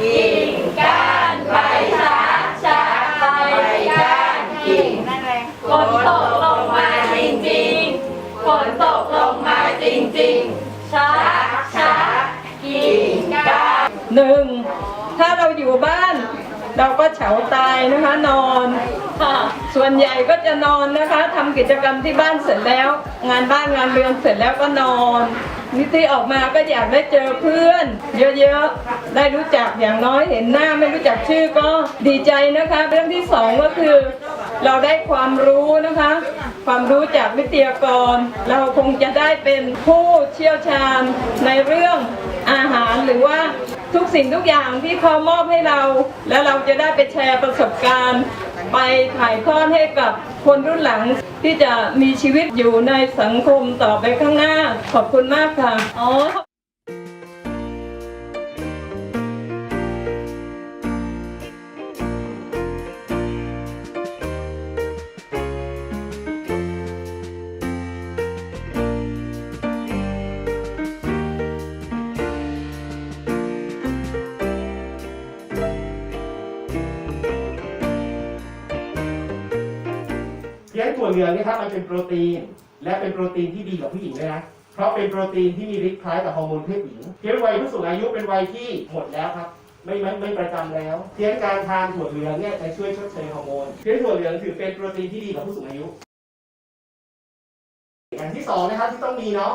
กิ่งก้านใบชาชาใบก้านกิ่งนั่นฝนตกลงมาจริงๆฝนตกลงมาจริงๆชาชากิ่งก้านหนึ่งถ้าเราอยู่บ้าน เราก็เฉาตายนะคะนอน ส่วนใหญ่ก็จะนอนนะคะทำกิจกรรมที่บ้านเสร็จแล้ว งานบ้านงานเรือนเสร็จแล้วก็นอน นิติออกมาก็อยากได้เจอเพื่อน เยอะๆ ได้รู้จักอย่างน้อยเห็นหน้าไม่รู้จักชื่อก็ดีใจนะคะ เรื่องที่สองก็คือ เราได้ความรู้นะคะ ความรู้จากวิทยากร เราคงจะได้เป็นผู้เชี่ยวชาญในเรื่องอาหารหรือว่าทุกสิ่งทุกอย่างที่เขามอบให้เรา แล้วเราจะได้ไปแชร์ประสบการณ์ ไปถ่ายทอดให้กับ คนรุ่นหลังที่จะมีชีวิตอยู่ในสังคมต่อไปข้างหน้า ขอบคุณมากค่ะ เพี้ยนถั่วเหลืองเนะครับมันเป็นโปรตีน และเป็นโปรตีนที่ดีกับผู้หญิงด้วยนะเพราะเป็นโปรตีนที่มีฤทธิ์คล้ายกับฮอร์โมนเพศหญิงเพียนวัยผู้สูงอายุเป็นวัยที่หมดแล้วครับไม่ไม่ไม่ประจำแล้วเพียนการทานถั่วเหลืองเนี่ยจะช่วยชดเชยฮอร์โมนเพียนถั่วเหลืองถือเป็นโปรตีนที่ดีกับผู้สูงอายุอย่างที่สองนะครับที่ต้องมีเนาะ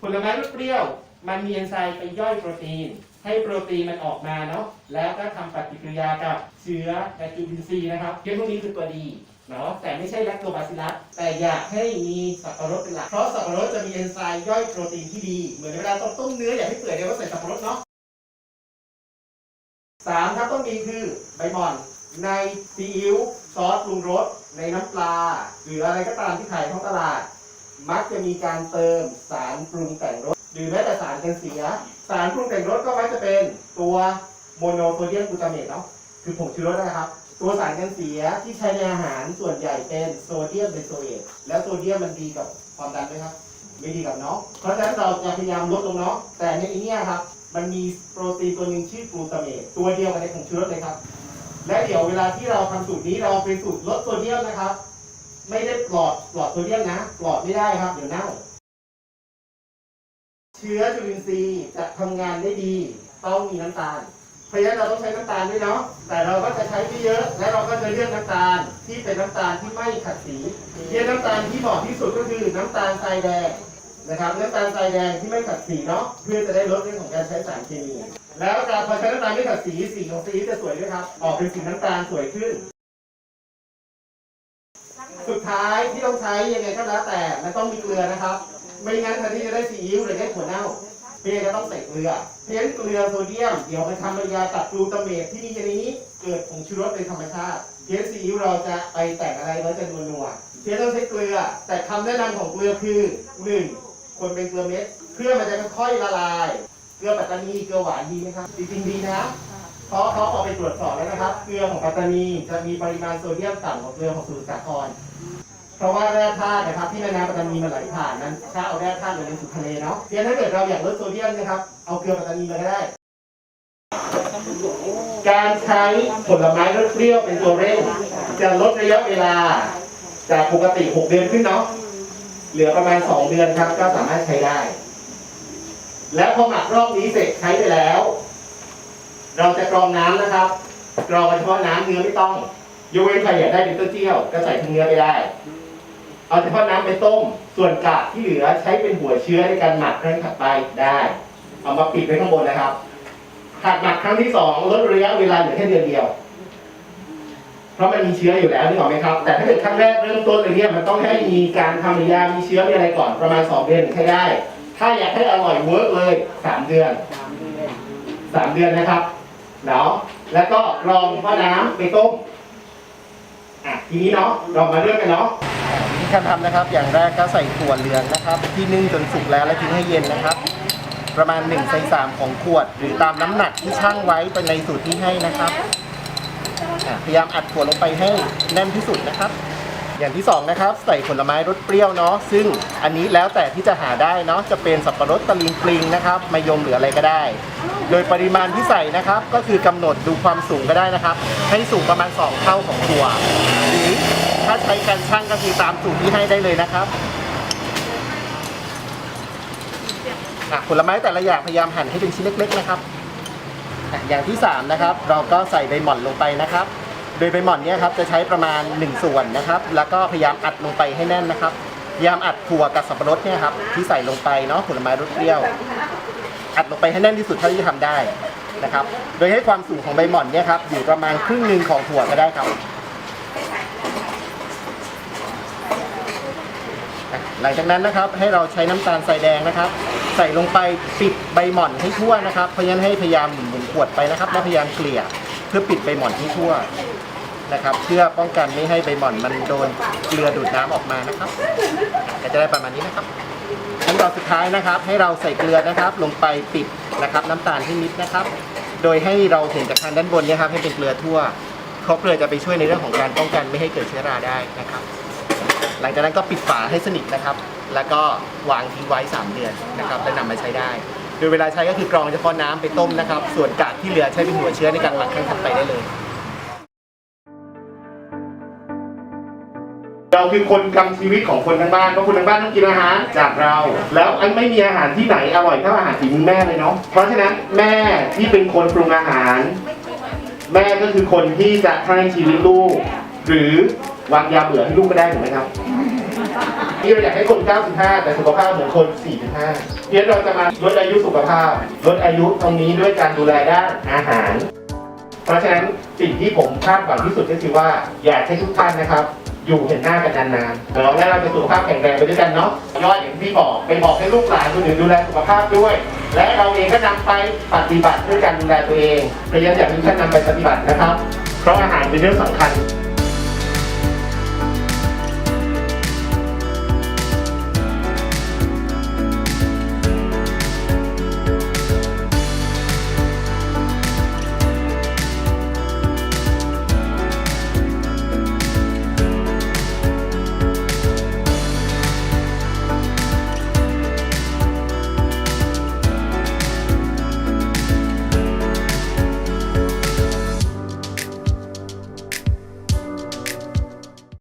ผลไม้รสเปรี้ยว มันมีเอนไซม์ไปย่อยโปรตีน ให้โปรตีนมันออกมาเนาะแล้วก็ทำปฏิกิริยากับเชื้อและจุลินทรีย์นะครับเพียนพวกนี้คือตัวดี เนาะแต่ไม่ใช่แลคโตบาซิลัสแต่อยากให้มีสับปะรดเป็นหลักเพราะสับปะรดจะมีเอนไซม์ย่อยโปรตีนที่ดี เหมือนเวลาต้มต้มเนื้ออยากให้เปื่อยเดี๋ยวก็ใส่สับปะรดเนาะสามครับต้องมีคือใบหม่อนในซีอิ๊วซอสปรุงรสในน้ำปลา หรืออะไรก็ตามที่ขายท้องตลาด มักจะมีการเติมสารปรุงแต่งรสหรือแม้แต่สารกันเสีย สารปรุงแต่งรสก็มักจะเป็นตัวโมโนโซเดียมกลูตาเมตเนาะคือผงชูรสนะครับ ตัวสารกันเสียที่ใช้ในอาหารส่วนใหญ่เป็นโซเดียมเบนโซเอตแล้วโซเดียมมันดีกับความดันไหมครับ ไม่ดีกับเนาะเพราะฉะนั้นเราจะพยายามลดลงเนาะแต่ในอีเนี้ยครับ มันมีโปรตีนตัวหนึ่งชื่อกลูตาเมตตัวเดียวกันในผงชูรสเลยครับ และเดี๋ยวเวลาที่เราทำสูตรนี้เราเป็นสูตรลดโซเดียมนะครับ ไม่ได้ปลอดปลอดโซเดียมนะปลอดไม่ได้ครับเดี๋ยวเน่าเชื้อจุลินทรีย์จะทำงานได้ดีต้องมีน้ำตาล เพราะฉะนั้นเราต้องใช้น้ำตาลด้วยเนาะ แต่เราก็จะใช้ไม่เยอะ และเราก็จะเลือกน้ำตาลที่เป็นน้ำตาลที่ไม่ขัดสีเทียนน้ำตาลที่เหมาะที่สุดก็คือน้ำตาลทรายแดงนะครับน้ำตาลทรายแดงที่ไม่ขัดสีเนาะ เพื่อจะได้ลดเรื่องของการใช้สารเคมี แล้วการพอใช้น้ำตาลไม่ขัดสี สีของสีจะสวยด้วยครับ ออกเป็นสีน้ำตาลสวยขึ้น สุดท้ายที่ต้องใช้ยังไงก็แล้วแต่มันต้องมีเกลือนะครับ ไม่งั้นแทนที่จะได้ซีอิ๊วหรือได้ถั่วเน่า พียงจะต้องใส่เกลือเพียงเกลือโซเดียมเดี๋ยวมันทำปฏิกิริยากับกลูตาเมตที่มีในนี้เกิดผงชูรสเป็นธรรมชาติเพียงซีอิ๊วเราจะไปแต่งอะไรเราจะนัวนัวๆเพียงต้องใช้เกลือ แต่คำแนะนำของเกลือคือหนึ่งควรเป็นเกลือเม็ดเพื่อมันจะค่อยละลาย เกลือปัตตานีเกลือหวานดีไหมครับจริงๆดีนะเพราะเขาเอาไปตรวจสอบแล้วนะครับ เกลือของปัตตานีจะมีปริมาณโซเดียมต่ำกว่าเกลือของสุสาคร เพราะว่าแร่ธาตุนะครับที่แม่น้ำปัตตานีมันไหลผ่านนั้น ถ้าเอาแร่ธาตุลงในสู่ทะเลเนาะเพียงถ้าเกิดเราอยากลดโซเดียมนะครับ เอาเกลือปัตตานีมาก็ได้ การใช้ผลไม้รสเปรี้ยวเป็นตัวเร่ง จะลดระยะเวลา จากปกติ 6 เดือนขึ้นเนาะเหลือประมาณ 2 เดือนครับ ก็สามารถใช้ได้ แล้วพอหมักรอบนี้เสร็จใช้ไปแล้ว เราจะกรองน้ำนะครับกรองเฉพาะน้ำเนื้อไม่ต้องยกเว้นใครอยากได้เป็นเต้าเจี้ยว ก็ใส่ทั้งเนื้อไปได้ เอาเฉพาะน้ำไปต้ม ส่วนกากที่เหลือใช้เป็นหัวเชื้อในการหมักครั้งถัดไปได้ เอามาปิดไว้ข้างบนนะครับถัดหมักครั้งที่สองลดระยะเวลาเหลือแค่เดือนเดียว เพราะมันมีเชื้ออยู่แล้วนึกออกไหมครับ แต่ถ้าเกิดครั้งแรกเริ่มต้นเลยเนี่ยมันต้องให้มีการทำยามีเชื้อมีอะไรก่อนประมาณสองเดือนถึงใช้ได้ ถ้าอยากให้อร่อยเวิร์กเลยสามเดือนสามเดือนนะครับเนาะแล้วก็รองพ่อน้ำไปต้มอะทีนี้เนาะเรามาเริ่มกันเนาะ การทำนะครับ อย่างแรกก็ใส่ถั่วเหลืองนะครับ ที่นึ่งจนสุกแล้วแล้วทิ้งให้เย็นนะครับ ประมาณ1ใส่3ของขวด หรือตามน้ำหนักที่ช่างไว้เป็นในสูตรที่ให้นะครับอะพยายามอัดถั่วลงไปให้แน่นที่สุดนะครับ อย่างที่สองนะครับ ใส่ผลไม้รสเปรี้ยวเนาะซึ่งอันนี้แล้วแต่ที่จะหาได้เนาะจะเป็นสับปะรดตะลิงปลิงนะครับมะยมหรืออะไรก็ได้ โดยปริมาณที่ใส่นะครับก็คือกำหนดดูความสูงก็ได้นะครับ ให้สูงประมาณ 2 เท่าของถั่วหรือ ถ้าใช้การชั่งก็คือตามสูตรที่ให้ได้เลยนะครับอะผลไม้แต่ละอย่างพยายามหั่นให้เป็นชิ้นเล็กๆนะครับอะอย่างที่สามนะครับ เราก็ใส่ใบหม่อนลงไปนะครับ โดยใบหม่อนเนี่ยครับจะใช้ประมาณ 1 ส่วนนะครับ แล้วก็พยายามอัดลงไปให้แน่นนะครับ พยายามอัดถั่วกับสับปะรดเนี่ยครับที่ใส่ลงไปเนาะผลไม้รสเปรี้ยว อัดลงไปให้แน่นที่สุดเท่าที่จะทำได้นะครับ โดยให้ความสูงของใบหม่อนเนี่ยครับอยู่ประมาณครึ่งหนึ่งของถั่วก็ได้ครับ หลังจากนั้นนะครับให้เราใช้น้ำตาลทรายแดงนะครับ ใส่ลงไปปิดใบหม่อนให้ทั่วนะครับเพราะฉะนั้นให้พยายามหมุนขวดไปนะครับ และพยายามเกลี่ยเพื่อปิดใบหม่อนให้ทั่วนะครับ เพื่อป้องกันไม่ให้ใบหม่อนมันโดนเกลือดูดน้ำออกมานะครับ ก็จะได้ประมาณนี้นะครับขั้นตอนสุดท้ายนะครับ ให้เราใส่เกลือนะครับ ลงไปปิดนะครับ น้ำตาลให้มิดนะครับ โดยให้เราเห็นจากทางด้านบนนี่ยครับให้เป็นเกลือทั่วเพราะเกลือจะไปช่วยในเรื่องของการป้องกันไม่ให้เกิดเชื้อราได้นะครับ หลังจากนั้นก็ปิดฝาให้สนิทนะครับ แล้วก็วางทิ้งไว้ 3 เดือนนะครับแล้วนำมาใช้ได้ โดยเวลาใช้ก็คือกรองเฉพาะน้ำไปต้มนะครับ ส่วนกากที่เหลือใช้เป็นหัวเชื้อในการหมักให้ทำไปได้เลย เราคือคนกำชีวิตของคนทั้งบ้านเพราะคนทั้งบ้านต้องกินอาหารจากเรา แล้วอันไม่มีอาหารที่ไหนอร่อยเท่าอาหารฝีมือแม่เลยเนาะเพราะฉะนั้นแม่ที่เป็นคนปรุงอาหาร แม่ก็คือคนที่จะให้ชีวิตลูก หรือ วางยาเบื่อให้ลูกก็ได้ถูกไหมครับที่เราอยากให้คน 95 แต่สุขภาพเหมือนคน 45เพียงเราจะมาลดอายุสุขภาพ ลดอายุตรงนี้ด้วยการดูแลด้านอาหาร เพราะฉะนั้นสิ่งที่ผมคาดหวังที่สุดก็คือว่าอยากให้ทุกท่านนะครับ อยู่เห็นหน้ากันนานๆแล้วเราจะสุขภาพแข็งแรงไปด้วยกันเนาะยอดอย่างที่บอกไปบอกให้ลูกหลานคนอื่นดูแลสุขภาพด้วย และเราเองก็นำไปปฏิบัติด้วยการดูแลตัวเองพยายามอยากให้ทุกท่านนำไปปฏิบัตินะครับ เพราะอาหารเป็นเรื่องสำคัญ